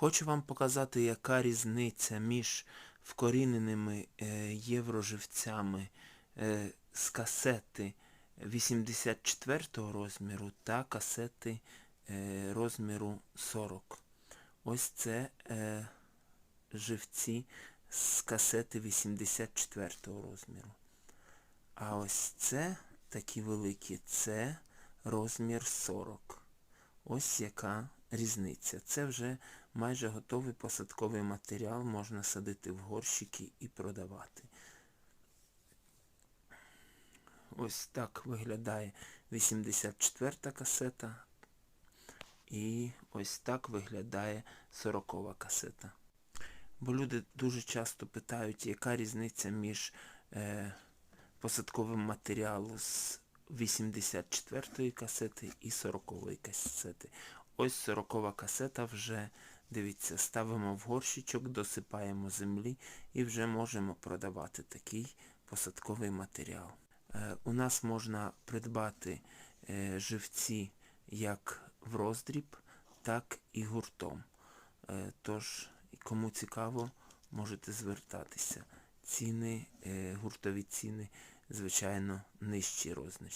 Хочу вам показати, яка різниця між вкоріненими е, євроживцями е, з касети 84 розміру та касети е, розміру 40. Ось це живці з касети 84 розміру. А ось це такі великі, це розмір 40. Ось яка різниця. Це вже майже готовий посадковий матеріал, можна садити в горщики і продавати. Ось так виглядає 84-та касета. І ось так виглядає 40 касета. Бо люди дуже часто питають, яка різниця між е, посадковим матеріалом з 84-ї касети і 40 касети. Ось 40 касета вже, дивіться, ставимо в горщичок, досипаємо землі і вже можемо продавати такий посадковий матеріал. Е, у нас можна придбати е, живці як в роздріб, так і гуртом. Е, тож, кому цікаво, можете звертатися. Ціни, гуртові ціни, звичайно, нижчі розничні.